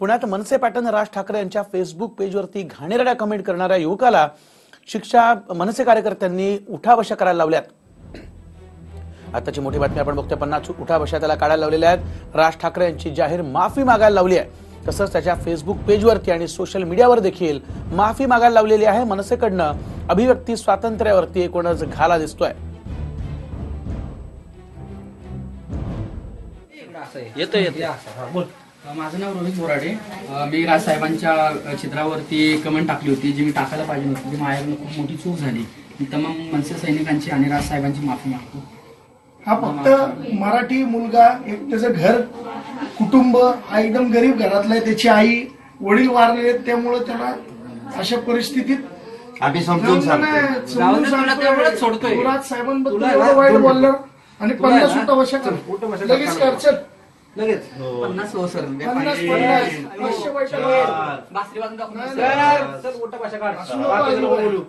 पुण्यात मनसे पॅटर्न राज ठाकरे यांच्या फेसबुक पेजवरती घाणेरड्या कमेंट करणाऱ्या युवकाला शिक्षा मनसे कार्यकर्त्यांनी उठाबशा करायला लावल्यात. आताची मोठी बातमी आपण बघतोय पन्नास उठाबशा त्याला काढायला लावलेल्या आहेत. राज ठाकरे यांची जाहीर माफी मागायला लावली आहे. तसंच त्याच्या फेसबुक पेजवरती आणि सोशल मीडियावर देखील माफी मागायला लावलेली आहे. मनसेकडनं अभिव्यक्ती स्वातंत्र्यावरती एकूणच घाला दिसतोय. येतो येतो माझं नाव रोहित बोराडे. मी राजसाहेबांच्या चित्रावरती कमेंट टाकली होती जी मी टाकायला पाहिजे नव्हती ती माझ्याकडून खूप मोठी चूक झाली. मी तमाम मनसे सैनिकांची आणि राजसाहेबांची माफी मागतो. हा फक्त मराठी मुलगा एक त्याचं घर कुटुंब हा एकदम गरीब घरातला आहे त्याची आई वडील वारले आहेत त्यामुळे त्याला अशा परिस्थितीत आम्ही समजून सांगतो नाही, जाऊ समजून दे, तुला सांगतोय. तेवढंच लगेच. लगेच पन्नास हो सर. पन्नास पन्नास. पाचशे असं नको बोलू.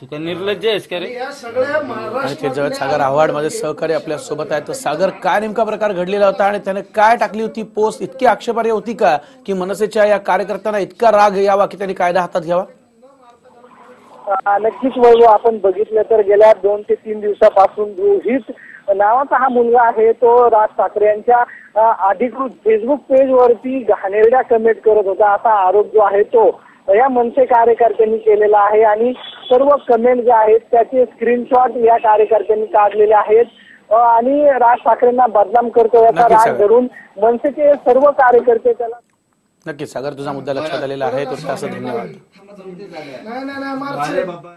तू काय निर्लज्ज आहेस का रे? या सगळ्या आणि जगत सागर आव्हाड माझे सहकारी आपल्यासोबत आहेत. तर सागर काय नेमका प्रकार घडलेला होता आणि त्याने काय टाकली होती पोस्ट? इतकी आक्षेपार्ह होती का की मनसेच्या या कार्यकर्त्यांना इतका राग यावा की त्यांनी कायदा हातात घ्यावा? अ, नक्कीच वैभव आपण बघितलं तर गेल्या दोन ते तीन दिवसापासून रोहित नावाचा हा मुलगा आहे तो राज ठाकरे यांच्या अधिकृत फेसबुक पेज वरती घाणेरड्या कमेंट करत होता. असा आरोप जो आहे तो या मनसे कार्यकर्त्यांनी केलेला आहे आणि सर्व कमेंट जे आहेत त्याचे स्क्रीनशॉट या कार्यकर्त्यांनी काढलेले आहेत. आणि राज ठाकरेंना बदनाम करतो याचा राग. धरून मनसेचे सर्व कार्यकर्ते त्याला नक्कीच सागर तुझा मुद्दा लक्षात आलेला आहे. तो त्यासाठी धन्यवाद. नाही नाही नाही मार